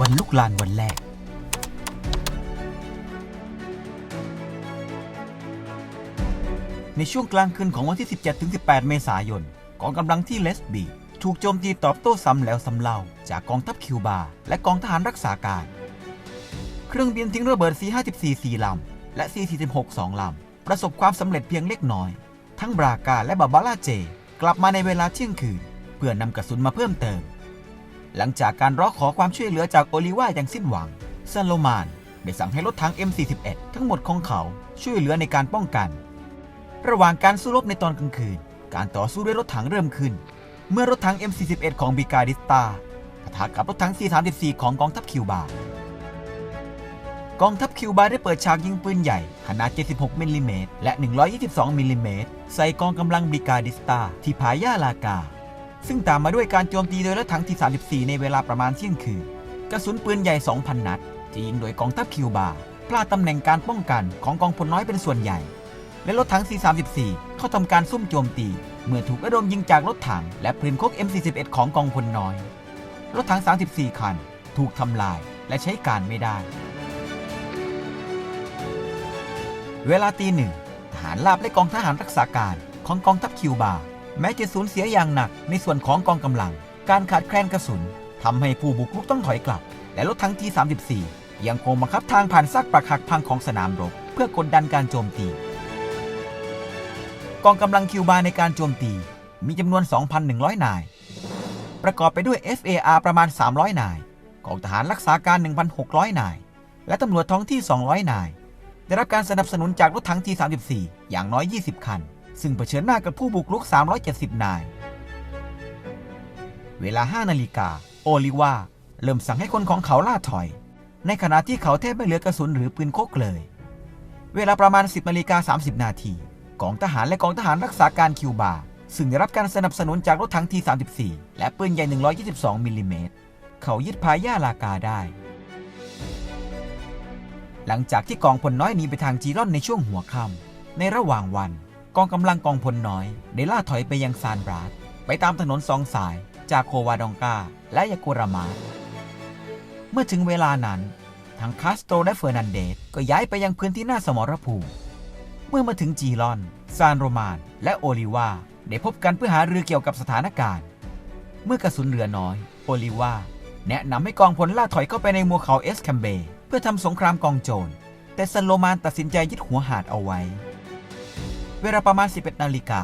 วันลานวันแรก ในช่วงกลางคืนของวันที่ 17-18 เมษายนกองกำลังที่เลสบีถูกโจมตีตอบโต้ซ้ำแล้วซ้ำเล่า จากกองทัพคิวบา และกองทหารรักษาการ เครื่องบินทิ้งระเบิด C-54 4ลำ และ C-46 2ลำ ประสบความสำเร็จเพียงเล็กน้อย ทั้งบรากาและบาบาร่าเจ กลับมาในเวลาเที่ยงคืน เพื่อนำกระสุนมาเพิ่มเติม หลังจากการร้องขอความช่วยเหลือจากโอลิว่าอย่างสิ้นหวังซานโลมานได้สั่งให้รถถัง M41 ทั้งหมดของเขาช่วยเหลือในการป้องกัน ระหว่างการสู้รบในตอนกลางคืน การต่อสู้ด้วยรถถังเริ่มขึ้น เมื่อรถถัง M41 ของบิกาดิสตาปะทะกับรถถัง C34 ของกองทัพคิวบา กองทัพคิวบาได้เปิดฉากยิงปืนใหญ่ขนาด 76มิลลิเมตรและ 122มิลลิเมตรใส่กองกำลังบิกาดิสตาที่ผายาลากา ซึ่งตามมาด้วยการโจมตีโดยรถถังที่34 ในเวลาประมาณเที่ยงคืน กระสุนปืนใหญ่ 2,000 นัดที่ยิงโดยกองทัพคิวบา พลาดตำแหน่งการป้องกันของกองพลน้อยเป็นส่วนใหญ่ และรถถัง C34 เข้าทำการซุ่มโจมตี เมื่อถูกระดมยิงจากรถถัง และปืนคก M41 ของกองพลน้อย รถถัง 34 คัน ถูกทำลายและใช้การไม่ได้ เวลาตีหนึ่งทหารลาบและกองทหารรักษาการของกองทัพคิวบา แม้จะสูญเสียอย่างหนักในส่วนของกองกำลัง การขาดแคลนกระสุนทำให้ผู้บุกรุกต้องถอยกลับ และรถทั้งที่ 34 ยังคงบังคับทางผ่านซากปรักหักพังของสนามรบ เพื่อกดดันการโจมตี กองกำลังคิวบาในการโจมตี มีจำนวน 2,100 นาย ประกอบไปด้วย FAR ประมาณ 300 นายกองทหารรักษาการ 1,600 นาย และตำรวจท้องที่ 200 นาย ได้รับการสนับสนุนจากรถถัง T34 อย่างน้อย 20 คัน ซึ่งเผชิญหน้ากับผู้บุกรุก 370 นาย เวลา 5 นาฬิกา โอลิวาเริ่มสั่งให้คนของเขาล่าถอย ในขณะที่เขาแทบไม่เหลือกระสุนหรือปืนโคกเลย เวลาประมาณ 10นาฬิกา30 นาที กองทหารและกองทหารรักษาการคิวบา ซึ่งได้รับการสนับสนุนจากรถถัง T34 และปืนใหญ่ 122มิลลิเมตร เขายึดพาย่าลากาได้ หลังจากที่กองพลน้อยหนีไปทางจีรอนในช่วงหัวค่ำในระหว่างวัน กองกำลังกองพลน้อย ได้ล่าถอยไปยังซานบราสไปตามถนนสองสายจากโควาดองกาและยากุรามาเมื่อถึงเวลานั้นทั้งคาสโตรและเฟอร์นันเดสก็ย้ายไปยังพื้นที่หน้าสมรภูมิ เมื่อมาถึงจีรอน ซานโรมาน และโอลิวาได้พบกันเพื่อหารือเกี่ยวกับสถานการณ์ เมื่อกระสุนเหลือน้อย โอลิวาแนะนำให้กองพลล่าถอยเข้าไปในมัวเขาเอสแคมเบเพื่อทำสงครามกองโจร แต่ซันโลมานตัดสินใจยึดหัวหาดเอาไว้ เวลาประมาณ 11 นาฬิกา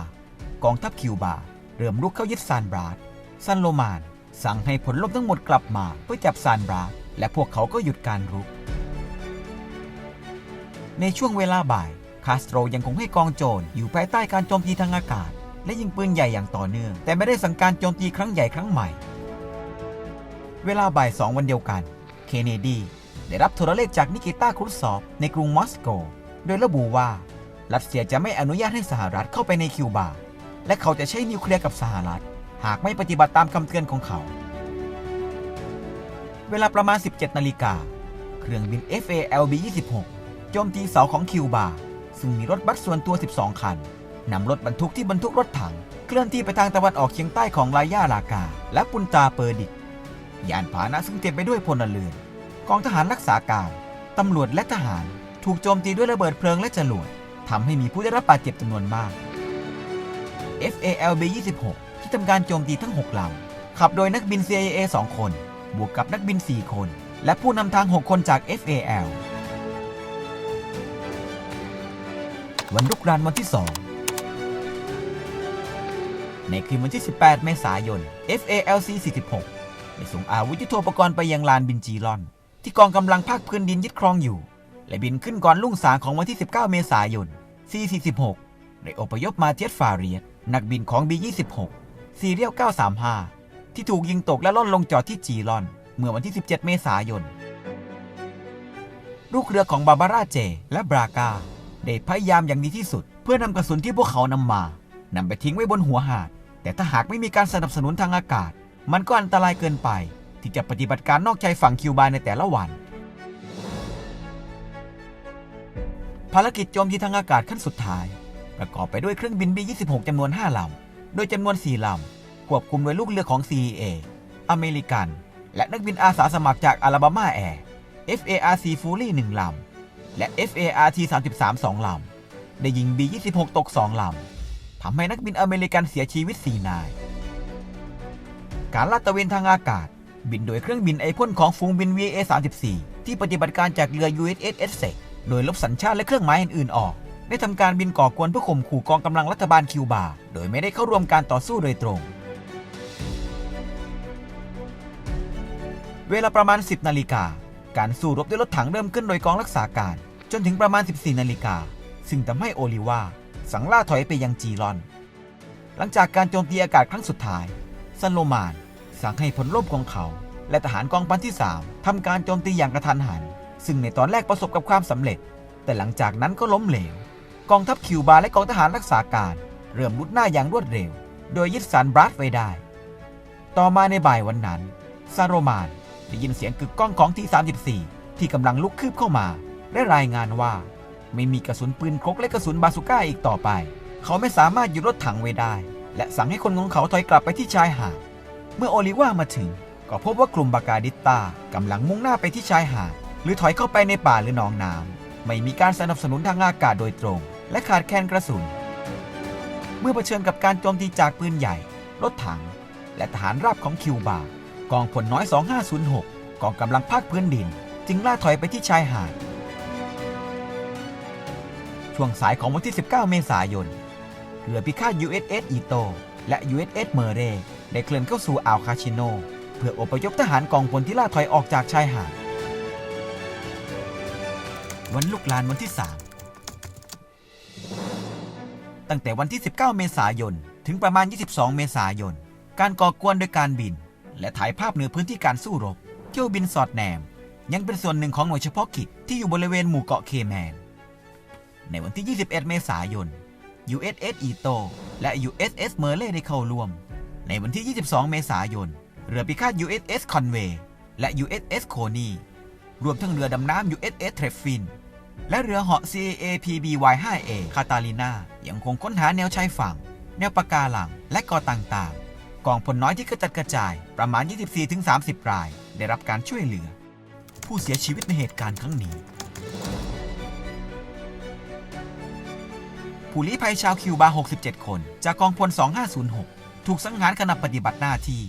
กองทัพคิวบา เริ่มรุกเข้ายึดซานบราสซันโลมาน สั่งให้ผลลบทั้งหมดกลับมาเพื่อจับซานบราสและพวกเขาก็หยุดการรุก ในช่วงเวลาบ่าย คาสโตรยังคงให้กองโจรอยู่ภายใต้การโจมตีทางอากาศ และยิงปืนใหญ่อย่างต่อเนื่อง แต่ไม่ได้สั่งการโจมตีครั้งใหญ่ครั้งใหม่ เวลาบ่ายสองวันเดียวกัน เคเนดี ได้รับโทรเลขจากนิกิต้าครุซอฟในกรุงมอสโก โดยระบุว่า รัสเซียจะไม่อนุญาตให้สหรัฐเข้าไปในคิวบา และเขาจะใช้นิวเคลียร์กับสหรัฐ หากไม่ปฏิบัติตามคำเตือนของเขา เวลาประมาณ 17 นาฬิกา เครื่องบิน FALB 26 โจมตีเสาของคิวบา ซึ่งมีรถบัสส่วนตัว 12 คันนำรถบรรทุกที่บรรทุกรถถัง เคลื่อนที่ไปทางตะวันออกเฉียงใต้ของลายาลากา และปุนตาเปอร์ดิกยานพาหนะซึ่งเต็มไปด้วยพลเรือนกองทหารรักษาการ ตำรวจและทหาร ถูกโจมตีด้วยระเบิดเพลิงและจรวด ทำให้มีผู้ได้รับบาดเจ็บจำนวนมาก FALB 26 ที่ทำการโจมตีทั้ง6ลำขับโดยนักบิน CIA 2 คน บวกกับนักบิน 4 คน และผู้นำทาง 6 คนจาก FAL วันรุกรานวันที่ 2 ในคืนวันที่ 18 เมษายน FALC 46 ได้ส่งอาวุธยุทโธปกรณ์ไปยังลานบินจีรอน ที่กองกำลังภาคพื้นดินยึดครองอยู่ และบินขึ้นก่อนลุ่งสางของวันที่ 19 เมษายน C46 ได้อพยพมาเทียสฟาเรียสนักบินของ B26 ซีเรียล935 ที่ถูกยิงตกและล่อนลงจอดที่จีรอน เมื่อวันที่ 17 เมษายน ลูกเรือของบาบาร่าเจ และบรากา ได้พยายามอย่างดีที่สุด เพื่อนำกระสุนที่พวกเขานำมานำไปทิ้งไว้บนหัวหาด แต่ถ้าหากไม่มีการสนับสนุนทางอากาศ มันก็อันตรายเกินไป ที่จะปฏิบัติการนอกชายฝั่งคิวบาในแต่ละวัน ภารกิจโจมตีทางอากาศขั้นสุดท้าย ประกอบไปด้วยเครื่องบิน B-26 จำนวน 5 ลำ โดยจำนวน 4 ลำ ควบคุมโดยลูกเรือของ CEA อเมริกัน และนักบินอาสาสมัครจากอลาบามาแอร์ FARC Fury 1 ลำ และ FART 33 2 ลำ ได้ยิง B-26 ตก 2 ลำ ทำให้นักบินอเมริกันเสียชีวิต 4 นาย การลาดตระเวนทางอากาศ บินโดยเครื่องบินไอพ่นของฝูงบิน VA-34 ที่ปฏิบัติการจากเรือ USS Essex โดยลบสัญชาติและเครื่องหมายอื่นๆออก ได้ทำการบินก่อกวนเพื่อข่มขู่กองกำลังรัฐบาลคิวบา โดยไม่ได้เข้าร่วมการต่อสู้โดยตรง เวลาประมาณ 10 นาฬิกา การสู้รบด้วยรถถังเริ่มขึ้นโดยกองรักษาการ จนถึงประมาณ 14 นาฬิกา ซึ่งทำให้โอลิวาสังล่าถอยไปยังจีรอน หลังจากการโจมตีอากาศครั้งสุดท้าย ซันโลมานสั่งให้พลรบของเขา และทหารกองพันที่ 3ทำการโจมตีอย่างกระทันหัน ซึ่งในตอนแรกประสบกับความสำเร็จ แต่หลังจากนั้นก็ล้มเหลว กองทัพคิวบาและกองทหารรักษาการ เริ่มลุดหน้าอย่างรวดเร็ว โดยยึดสันบรัสไว้ได้ ต่อมาในบ่ายวันนั้น ซาโรมานได้ยินเสียงกึกก้องของที่ 34 ที่กำลังลุกคืบเข้ามา และรายงานว่า ไม่มีกระสุนปืนครกและกระสุนบาซูก้าอีกต่อไป เขาไม่สามารถหยุดรถถังไว้ได้ และสั่งให้คนของเขาถอยกลับไปที่ชายหาด เมื่อโอลิว่ามาถึง ก็พบว่ากลุ่มบากาดิตตากำลังมุ่งหน้าไปที่ชายหาด หรือถอยเข้าไปในป่าหรือหนองน้ำไม่มีการสนับสนุนทางอากาศโดยตรง และขาดแคลนกระสุน เมื่อเผชิญกับการโจมตีจากปืนใหญ่ รถถัง และทหารราบของคิวบา กองพลน้อย 2506 กองกำลังภาคพื้นดิน จึงล่าถอยไปที่ชายหาด ช่วงสายของวันที่ 19 เมษายน เรือพิฆาต USS อีโตและ USS เมเรได้เคลื่อนเข้าสู่อ่าวคาชิโน เพื่ออพยพทหารกองพลที่ล่าถอยออกจากชายหาด วันลุกลานวันที่ 3 ตั้งแต่วันที่ 19 เมษายน ถึงประมาณ 22 เมษายน การก่อกวนโดยการบิน และถ่ายภาพเหนือพื้นที่การสู้รบ เที่ยวบินสอดแนม ยังเป็นส่วนหนึ่งของหน่วยเฉพาะกิจที่อยู่บริเวณหมู่เกาะเคแมน ในวันที่ 21 เมษายน USS อีโตและ USS เมเล่ได้เข้าร่วม ในวันที่ 22 เมษายน เรือพิฆาต USS Conway และ USS Coney รวมทั้งเรือดำน้ำ USS Treffitt และเรือเหาะ CAPBY-5A คาตาลินายังคงค้นหาแนวชายฝั่ง แนวปะการัง และเกาะต่างๆ กองพลน้อยที่กระจัดกระจายประมาณ 24-30 ราย ได้รับการช่วยเหลือ ผู้เสียชีวิตในเหตุการณ์ครั้งนี้ ผู้ลี้ภัยชาวคิวบา 67 คน จากกองพล 2506 ถูกสังหารขณะปฏิบัติหน้าที่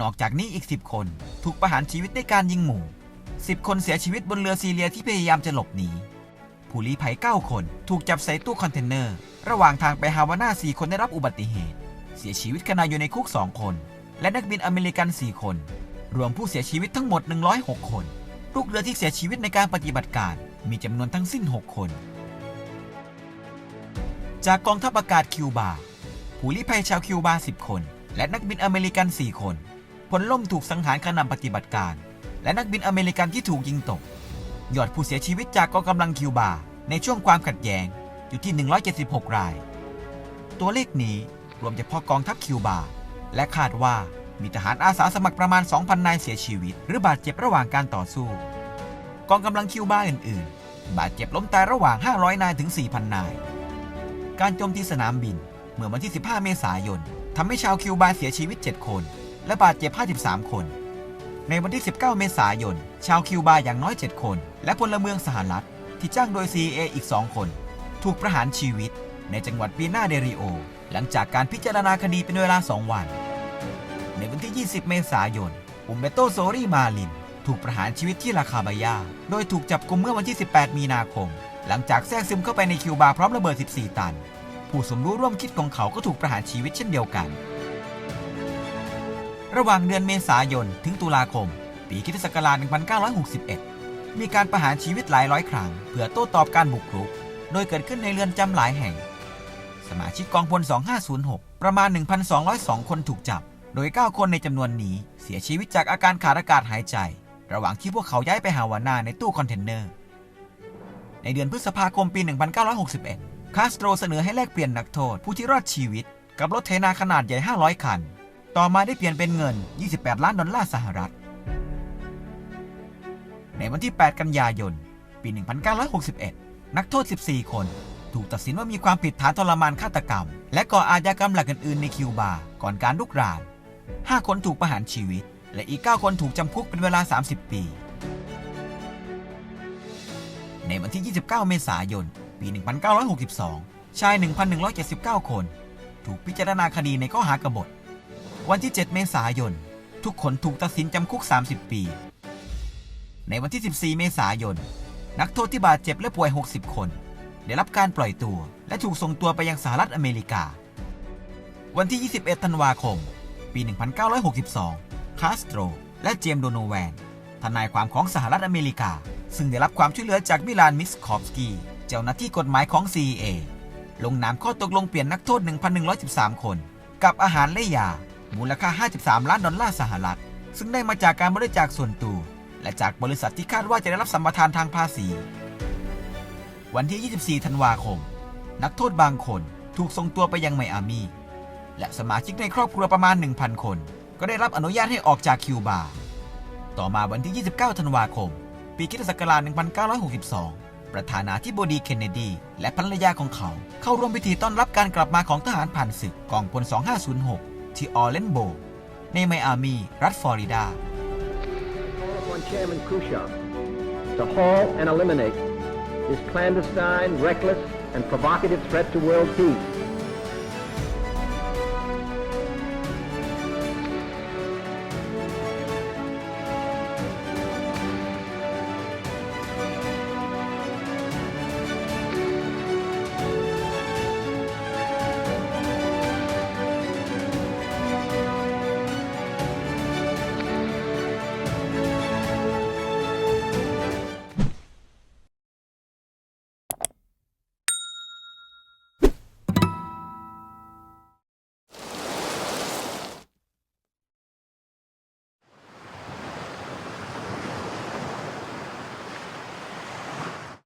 นอกจากนี้อีก 10 คนถูกประหารชีวิตในการยิงหมู่ 10 คนเสียชีวิตบนเรือซีเรียที่พยายามจะหลบหนี ผู้ลี้ภัย 9 คน ถูกจับใส่ตู้คอนเทนเนอร์ ระหว่างทางไปฮาวาน่า 4 คนได้รับอุบัติเหตุ เสียชีวิตขณะอยู่ในคุก 2 คน และนักบินอเมริกัน 4 คน รวมผู้เสียชีวิตทั้งหมด 106 คนลูกเรือที่เสียชีวิตในการปฏิบัติการมีจำนวนทั้งสิ้น 6 คน จากกองทัพอากาศคิวบา ผู้ลี้ภัยชาวคิวบา 10 คน และนักบินอเมริกัน 4 คนพลล่มถูกสังหารขณะปฏิบัติการ และนักบินอเมริกันที่ถูกยิงตก ยอดผู้เสียชีวิตจากกองกำลังคิวบา ในช่วงความขัดแย้งอยู่ที่ 176 ราย ตัวเลขนี้รวมเฉพาะกองทัพคิวบา และคาดว่ามีทหารอาสาสมัครประมาณ 2,000 นายเสียชีวิต หรือบาดเจ็บระหว่างการต่อสู้ กองกำลังคิวบาอื่น ๆ บาดเจ็บล้มตายระหว่าง 500 นายถึง 4,000 นาย การโจมตีสนามบินเมื่อวันที่ 15 เมษายนทำให้ชาวคิวบาเสียชีวิต 7 คน และบาดเจ็บ 53 คน ในวันที่ 19 เมษายน ชาวคิวบาอย่างน้อย 7 คน และพลเมืองสหรัฐ ที่จ้างโดย CIA อีก 2 คน ถูกประหารชีวิต ในจังหวัดปีนาเดริโอ หลังจากการพิจารณาคดีเป็นเวลา 2 วัน ในวันที่ 20 เมษายน อุมเบโตโซรีมาลิน ถูกประหารชีวิตที่ลาคาบายา โดยถูกจับกุมเมื่อวันที่ 18 มีนาคม หลังจากแทรกซึมเข้าไปในคิวบาพร้อมระเบิด 14 ตัน ผู้สมรู้ร่วมคิดของเขาก็ถูกประหารชีวิตเช่นเดียวกัน ระหว่างเดือนเมษายนถึงตุลาคม ปีคิศักราช1961 มีการประหารชีวิตหลายร้อยครั้งเพื่อโต้ตอบการบุกรุก โดยเกิดขึ้นในเรือนจำหลายแห่ง สมาชิกกองพล 2506 ประมาณ 1,202 คนถูกจับ โดย 9 คนในจำนวนนี้เสียชีวิตจากอาการขาดอากาศหายใจ ระหว่างที่พวกเขาย้ายไปฮาวานาในตู้คอนเทนเนอร์ ในเดือนพฤษภาคมปี 1961 คาสโตรเสนอให้แลกเปลี่ยนนักโทษผู้ที่รอดชีวิต กับรถเทนาขนาดใหญ่ 500 คัน ต่อมาได้เปลี่ยนเป็นเงิน 28 ล้านดอลลาร์สหรัฐ ในวันที่ 8 กันยายน ปี 1961 นักโทษ 14 คน ถูกตัดสินว่ามีความผิดฐานทรมานฆาตกรรม และก่ออาชญากรรมหลักอื่นๆในคิวบา ก่อนการลุกราน 5 คนถูกประหารชีวิต และอีก 9 คนถูกจำคุกเป็นเวลา 30 ปี ในวันที่ 29 เมษายน ปี 1962 ชาย 1,179 คน ถูกพิจารณาคดีในข้อหากบฏ วันที่ 7 เมษายน ทุกคนถูกตัดสินจำคุก 30 ปี ในวันที่ 14 เมษายน นักโทษที่บาดเจ็บและป่วย 60 คน ได้รับการปล่อยตัว และถูกส่งตัวไปยังสหรัฐอเมริกา วันที่ 21 ธันวาคม ปี 1962 คาสโตร และเจมส์โดโนแวน ทนายความของสหรัฐอเมริกา ซึ่งได้รับความช่วยเหลือจากมิลานมิสคอฟสกีเจ้าหน้าที่กฎหมายของ CIA ลงนามข้อตกลงเปลี่ยนนักโทษ 1,113 คน กับอาหารและยา มูลค่า 53 ล้านดอลลาร์สหรัฐ ซึ่งได้มาจากการบริจาคส่วนตัว และจากบริษัทที่คาดว่าจะได้รับสัมปทานทางภาษี วันที่ 24 ธันวาคม นักโทษบางคนถูกส่งตัวไปยังไมอามี และสมาชิกในครอบครัวประมาณ 1,000 คน ก็ได้รับอนุญาตให้ออกจากคิวบา ต่อมาวันที่ 29 ธันวาคม ปีคริสตศักราช1962ประธานาธิบดีเคนเนดี และภรรยาของเขา เข้าร่วมพิธีต้อนรับการกลับมาของทหารผ่านศึกกองพล 2506 ที่ออร์เลนโบ ในไมอามี รัฐฟลอริดา upon Chairman Khrushchev to halt and eliminate this clandestine, reckless, and provocative threat to world peace.